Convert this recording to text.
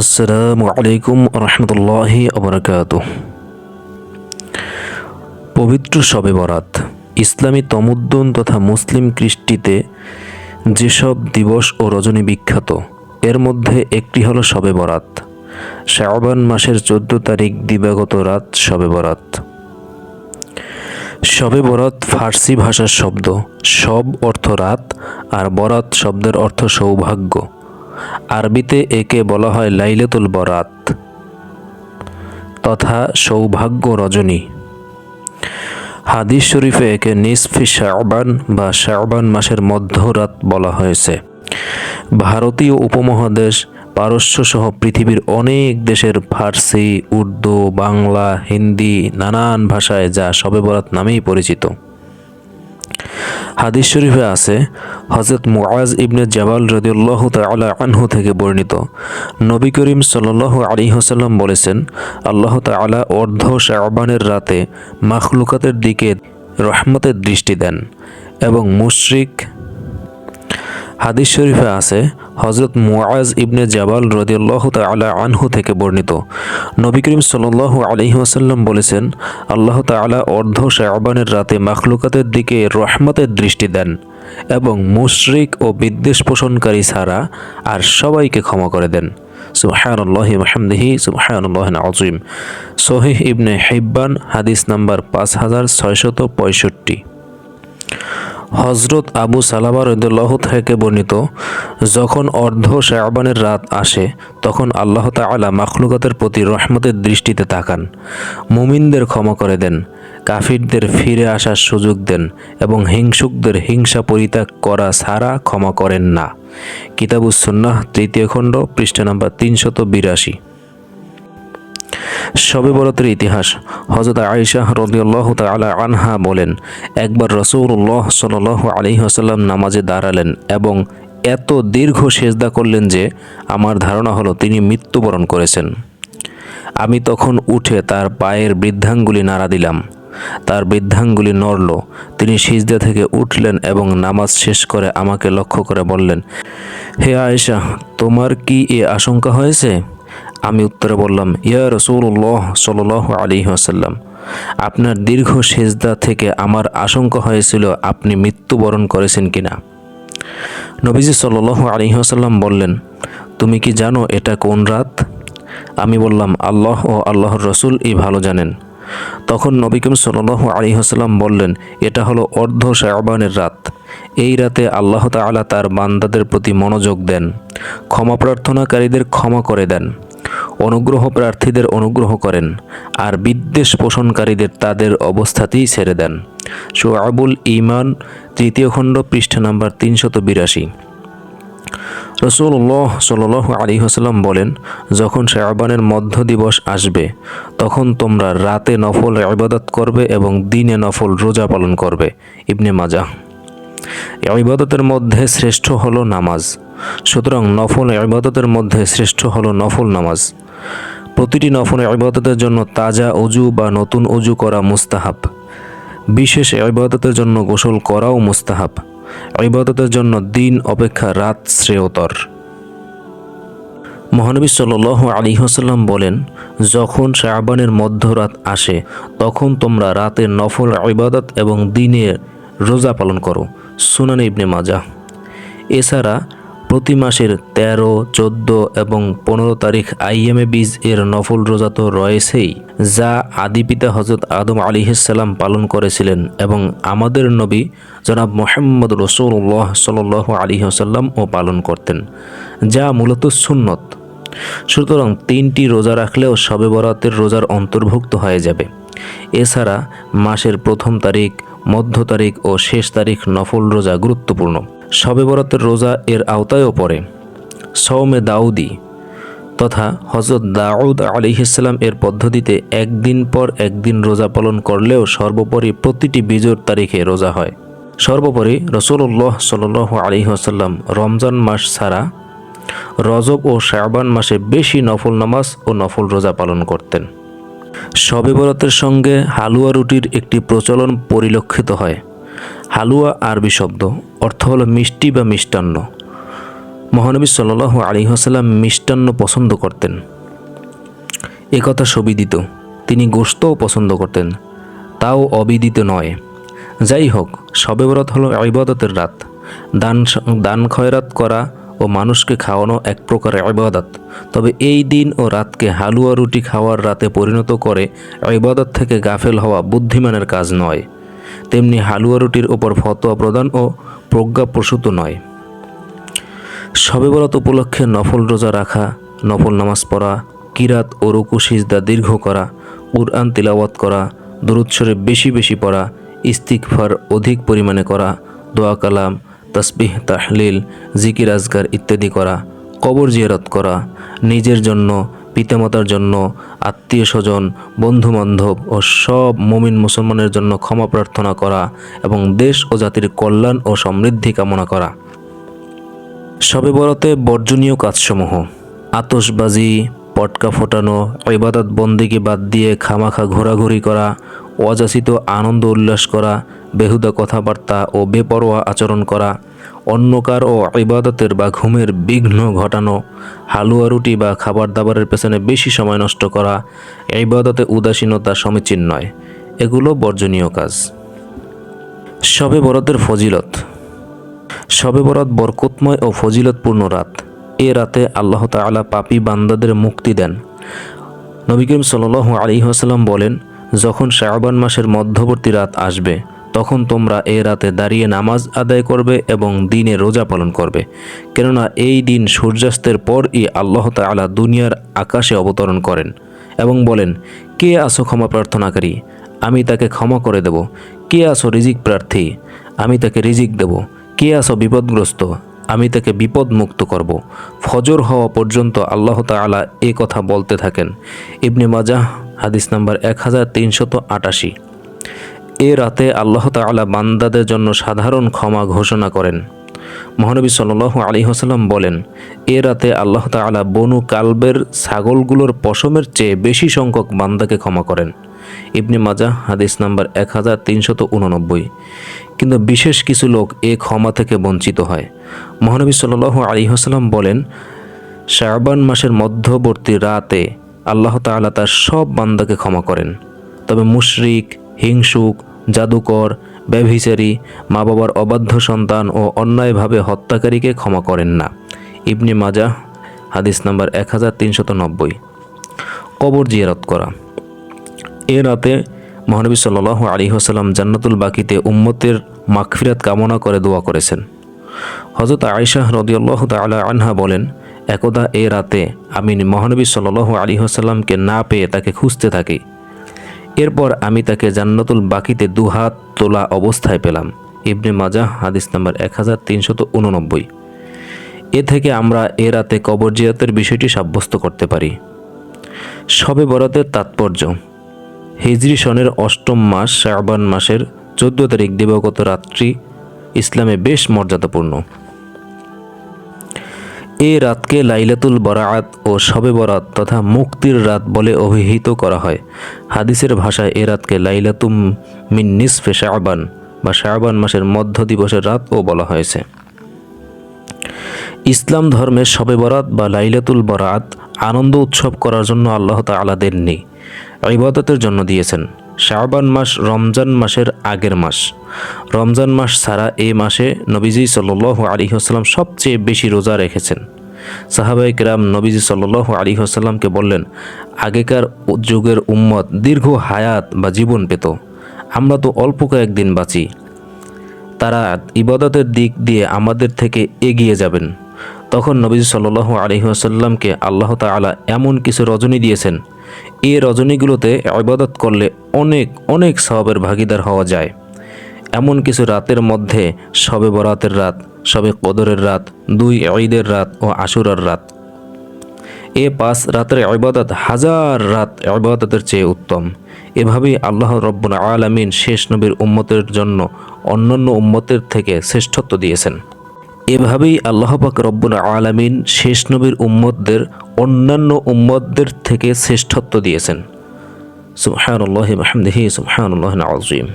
আসসালামু আলাইকুম রহমতুল্লাহি অবরাকাত পবিত্র শবে বরাত, ইসলামী তমুদ্দন তথা মুসলিম কৃষ্টিতে যেসব দিবস ও রজনী বিখ্যাত, এর মধ্যে একটি হলো শবে বরাত। শাওবান মাসের চোদ্দ তারিখ দিবাগত রাত শবে বরাত। শবে বরাত ফার্সি ভাষার শব্দ, সব অর্থ রাত আর বরাত শব্দের অর্থ সৌভাগ্য। আরবিতে একে বলা হয় লাইলেতুল বরাত। তথা সৌভাগ্য রজনী। হাদিস শরীফে একে নিসফি শাহবান বা শাহবান মাসের মধ্যরাত বলা হয়েছে। ভারতীয় উপমহাদেশ পারস্য সহ পৃথিবীর অনেক দেশের ফার্সি, উর্দু, বাংলা, হিন্দি নানান ভাষায় যা শবে বরাত নামেই পরিচিত। হাদিস শরীফে আছে হজরত মুআজ ইবনে জাবাল রদিউল্লাহ তাআলা আনহু থেকে বর্ণিত। নবী করিম সাল আলী হোসাল্লাম বলেছেন, আল্লাহ তালা অর্ধ শাহবানের রাতে মাখলুকাতের দিকে রহমতের দৃষ্টি দেন এবং মুশরিক হাদিস শরীফে আছে হজরত মুআজ ইবনে জাবাল রদিয়াল্লাহ তাআলা আনহু থেকে বর্ণিত। নবী করিম সাল্লাল্লাহু আলাইহি ওয়াসাল্লাম বলেছেন, আল্লাহ তাআলা অর্ধ শাহবানের রাতে মাখলুকাতের দিকে রহমতের দৃষ্টি দেন এবং মুশরিক ও বিদ্বেষ পোষণকারী ছাড়া আর সবাইকে ক্ষমা করে দেন। সুবহানাল্লাহি ওয়াহামদিহি সুবহানাল্লাহিল আযীম। সহিহ ইবনে হিব্বান, হাদিস নাম্বার পাঁচ হাজার ছয়শত পঁয়ষট্টি। হজরত আবু সালামা রদুল্লাহ থেকে বর্ণিত, যখন অর্ধ শাহবানের রাত আসে, তখন আল্লাহ তাআলা মাখলুকাতের প্রতি রহমতের দৃষ্টিতে তাকান। মুমিনদের ক্ষমা করে দেন, কাফিরদের ফিরে আসার সুযোগ দেন এবং হিংসুকদের হিংসা পরিত্যাগ করা ছাড়া ক্ষমা করেন না। কিতাবুসন্নাহ তৃতীয় খণ্ড, পৃষ্ঠা নাম্বার তিনশত বিরাশি। শবে বরাতের ইতিহাস। হজরত আয়েশা রদিয়াল্লাহ তালা আনহা বলেন, একবার রসৌল্লাহ সাল আলহি আসাল্লাম নামাজে দাঁড়ালেন এবং এত দীর্ঘ সেজদা করলেন যে আমার ধারণা হলো তিনি মৃত্যুবরণ করেছেন। আমি তখন উঠে তার পায়ের বৃদ্ধাঙ্গুলি নাড়া দিলাম। তার বৃদ্ধাঙ্গুলি নড়ল। তিনি সিজদা থেকে উঠলেন এবং নামাজ শেষ করে আমাকে লক্ষ্য করে বললেন, হে আয়েশা, তোমার কি এ আশঙ্কা হয়েছে? আমি উত্তরে বললাম, ইয়া রসুল্লাহ সাল আলী আসাল্লাম আপনার দীর্ঘ সেজদা থেকে আমার আশঙ্কা হয়েছিল আপনি মৃত্যুবরণ করেছেন কিনা? নবীজি সাল আলী আসাল্লাম বললেন, তুমি কি জানো এটা কোন রাত? আমি বললাম, আল্লাহ ও আল্লাহর রসুল এই ভালো জানেন। তখন নবীকম আলী হাসাল্লাম বললেন, এটা হলো অর্ধ শাহবানের রাত। এই রাতে আল্লাহ তাআলা তার বান্দাদের প্রতি মনোযোগ দেন, ক্ষমা প্রার্থনাকারীদের ক্ষমা করে দেন। অনুগ্রহ প্রার্থীদের অনুগ্রহ করেন, আর বিদ্বেষ পোষণকারীদের তাদের অবস্থাতেই ছেড়ে দেন। শোয়াবুল ইমান তৃতীয় খণ্ড, পৃষ্ঠা নাম্বার তিনশত বিরাশি। রসুল্লাহ সাল আলী হাসলাম বলেন, যখন শাহবানের মধ্য দিবস আসবে, তখন তোমরা রাতে নফল ইবাদত করবে এবং দিনে নফল রোজা পালন করবে। ইবনে মাজা ইবাদতের মধ্যে শ্রেষ্ঠ হলো নামাজ। সুতরাং নফল ইবাদতের মধ্যে শ্রেষ্ঠ হলো নফল নামাজ। প্রতিটি নফল ইবাদতের জন্য তাজা অজু বা নতুন অজু করা মুস্তাহাব। বিশেষ ইবাদতের জন্য গোসল করাও মুস্তাহাব। ইবাদতের জন্য দিন অপেক্ষা রাত শ্রেয়তর। মহানবী সাল আলী হাসাল্লাম বলেন, যখন শাহবানের মধ্যরাত আসে, তখন তোমরা রাতের নফল ইবাদত এবং দিনে রোজা পালন করো। সুনান ইবনে মাজা এছাড়া প্রতি মাসের তেরো, চোদ্দ এবং পনেরো তারিখ আইএমএ বীজ এর নফল রোজা তো রয়েছেই, যা আদি পিতা হজরত আদম আলিহাল্লাম পালন করেছিলেন এবং আমাদের নবী জনাব মোহাম্মদ রসুল্লাহ সাল আলী ও পালন করতেন, যা মূলত সুন্নত। সুতরাং তিনটি রোজা রাখলেও শবে বরাতের রোজার অন্তর্ভুক্ত হয়ে যাবে। এছাড়া মাসের প্রথম তারিখ মধ্য তারিখ ও শেষ তারিখ নফল রোজা গুরুত্বপূর্ণ। শবে বরাতের রোজা এর আওতায়ও পড়ে। সৌমে দাউদি তথা হজরত দাউদ আলিহিসাল্লাম এর পদ্ধতিতে একদিন পর একদিন রোজা পালন করলেও সর্বোপরি প্রতিটি বিজোর তারিখে রোজা হয়। সর্বোপরি রসুল্লাহ সাল আলী রমজান মাস ছাড়া রজব ও শাহবান মাসে বেশি নফল নামাজ ও নফল রোজা পালন করতেন। শবে বরাতের সঙ্গে হালুয়া রুটির একটি প্রচলন পরিলক্ষিত হয়। হালুয়া আরবি শব্দ, অর্থ হলো মিষ্টি বা মিষ্টান্ন। মহানবী সাল্লাহ আলী হাসাল্লাম মিষ্টান্ন পছন্দ করতেন। এ কথা সবিদিত, তিনি গোস্তও পছন্দ করতেন, তাও অবিদিত নয়। যাই হোক শবে বরাত হলো ইবাদতের রাত। দান দান খয়রাত করা ও মানুষকে খাওয়ানো এক প্রকার ইবাদত। তবে এই দিন ও রাতকে হালুয়া রুটি খাওয়ার রাতে পরিণত করে ইবাদত থেকে গাফেল হওয়া বুদ্ধিমানের কাজ নয়। তেমনি হালুয়া রুটির ওপর ফতোয়া প্রদান ও প্রজ্ঞাপ্রসূত নয়। শবে বরাত উপলক্ষে নফল রোজা রাখা, নফল নামাজ পড়া, কিরাত ও রুকু সিজদা দীর্ঘ করা, কুরআন তিলাওয়াত করা, দরুদ শরীফ বেশি বেশি পড়া ইস্তিকফার অধিক পরিমাণে করা, দোয়া কালাম তসবিহ, তাহলিল, জিকির আজগার ইত্যাদি করা, কবর জিয়ারত করা, নিজের জন্য, পিতামাতার জন্য, আত্মীয় স্বজন, বন্ধুবান্ধব ও সব মুমিন মুসলমানের জন্য ক্ষমা প্রার্থনা করা এবং দেশ ও জাতির কল্যাণ ও সমৃদ্ধি কামনা করা। সবে বরাতে বর্জনীয় কাজসমূহ। আতসবাজি পটকা ফোটানো ইবাদত বন্দিকে বাদ দিয়ে খামাখা ঘোরাঘুরি করা, অযাচিত আনন্দ উল্লাস করা, বেহুদা কথাবার্তা ও বেপরোয়া আচরণ করা, অন্যকার ও ইবাদতের বা ঘুমের বিঘ্ন ঘটানো, হালুয়া রুটি বা খাবার দাবারের পেছনে বেশি সময় নষ্ট করা, ইবাদতে উদাসীনতা সমীচীন নয়। এগুলো বর্জনীয় কাজ। শবে বরাতের ফজিলত। শবে বরাত বরকতময় ও ফজিলতপূর্ণ রাত। এ রাতে আল্লাহ তাআলা পাপী বান্দাদের মুক্তি দেন। নবী করিম সাল্লাল্লাহু আলাইহি ওয়াসাল্লাম বলেন, যখন শাবান মাসের মধ্যবর্তী রাত আসবে, তখন তোমরা এ রাতে দাঁড়িয়ে নামাজ আদায় করবে এবং দিনে রোজা পালন করবে। কেননা এই দিন সূর্যাস্তের পরই আল্লাহ তাআলা দুনিয়ার আকাশে অবতরণ করেন এবং বলেন, কে আসো ক্ষমা প্রার্থনাকারী? আমি তাকে ক্ষমা করে দেব। কে আসো রিজিক প্রার্থী? আমি তাকে রিজিক দেব। কে আসো বিপদগ্রস্ত? আমি তাকে বিপদ মুক্ত করব। ফজর হওয়া পর্যন্ত আল্লাহ তাআলা এ কথা বলতে থাকেন। ইবনে মাজাহ, হাদিস নাম্বার এক হাজার তিনশত আটাশি। এ রাতে আল্লাহ তাআলা বান্দাদের জন্য সাধারণ ক্ষমা ঘোষণা করেন। মহানবী সাল্লাল্লাহু আলী হাসাল্লাম বলেন, এ রাতে আল্লাহ তাআলা বনু কালবের ছাগলগুলোর পশমের চেয়ে বেশি সংখ্যক বান্দাকে ক্ষমা করেন। ইবনে মাজা হাদিস নাম্বার এক হাজার তিনশত উননব্বই। কিন্তু বিশেষ কিছু লোক এ ক্ষমা থেকে বঞ্চিত হয়। মহানবী সাল্লাল্লাহু আলী হাসাল্লাম বলেন, শাবান মাসের মধ্যবর্তী রাতে আল্লাহ তাআলা তার সব বান্দাকে ক্ষমা করেন। তবে মুশরিক, হিংসুক, জাদুকর, ব্যভিচারী মা বাবার অবাধ্য সন্তান ও অন্যায়ভাবে হত্যাকারীকে ক্ষমা করেন না। ইবনে মাজা হাদিস নাম্বার এক হাজার তিনশত নব্বই। কবর জিয়ারত করা। এ রাতে মহানবী সাল্লাহ আলী হাসাল্লাম জান্নাতুল বাকিতে উম্মতের মাগফিরাত কামনা করে দোয়া করেছেন। হজরত আয়শাহ রদিয়াল্লাহ তালা আনহা বলেন, একদা এ রাতে আমি মহানবী সাল্লাহ আলী হাসাল্লামকে না পেয়ে তাকে খুঁজতে থাকি। এরপর আমি তাকে জান্নাতুল বাকিতে দুহাত তোলা অবস্থায় পেলাম। ইবনে মাজাহ, হাদিস নাম্বার এক হাজার তিনশত উননব্বই। এ থেকে আমরা এ রাতে কবর জিয়াতের বিষয়টি সাব্যস্ত করতে পারি। শবে বরাতের তাৎপর্য হিজরি সনের অষ্টম মাস, শাবান মাসের চোদ্দ তারিখ দিবাগত রাত্রি ইসলামে বেশ মর্যাদাপূর্ণ। এ রাতকে লাইলাতুল বরাআত ও শবে বরাত তথা মুক্তির রাত বলে অভিহিত করা হয়। হাদিসের ভাষায় এ রাতকে লাইলাতুম মিন নিসফে শাহবান বা শাহবান মাসের মধ্য দিবসের রাতও বলা হয়েছে। ইসলাম ধর্মের শবে বরাত বা লাইলাতুল বরাত আনন্দ উৎসব করার জন্য আল্লাহ তাআলা দেননি। ইবাদতের জন্য দিয়েছেন। শাহবান মাস রমজান মাসের আগের মাস। রমজান মাস ছাড়া এই মাসে নবীজি সাল্লু আলী আসসালাম সবচেয়ে বেশি রোজা রেখেছেন। সাহাবাই কেরাম নবীজি সাল্লু আলী আসসালামকে বললেন, আগেকার যুগের উম্মত দীর্ঘ হায়াত বা জীবন পেত। আমরা তো অল্প কয়েকদিন বাঁচি। তারা ইবাদতের দিক দিয়ে আমাদের থেকে এগিয়ে যাবেন। তখন নবীজ সাল্লু আলহিহাসাল্লামকে আল্লাহ তালা এমন কিছু রজনী দিয়েছেন এই রজনীগুলোতে ইবাদত করলে অনেক অনেক সবের ভাগিদার হওয়া যায়। এমন কিছু রাতের মধ্যে, সবে বরাতের রাত, সবে কদরের রাত, দুই ঈদের রাত ও আশুরার রাত। এ পাঁচ রাতের ইবাদত হাজার রাত ইবাদতের চেয়ে উত্তম। এভাবেই আল্লাহ রব্বুল আলামিন শেষ নবীর উম্মতের জন্য অন্যান্য উম্মতের থেকে শ্রেষ্ঠত্ব দিয়েছেন। এভাবেই আল্লাহ পাক রব্বুল আলামিন শেষ নবীর উম্মতদের, অন্যান্য উম্মতদের থেকে শ্রেষ্ঠত্ব দিয়েছেন। সুবহানাল্লাহি ওয়া বিহামদিহি, সুবহানাল্লাহিল আযীম।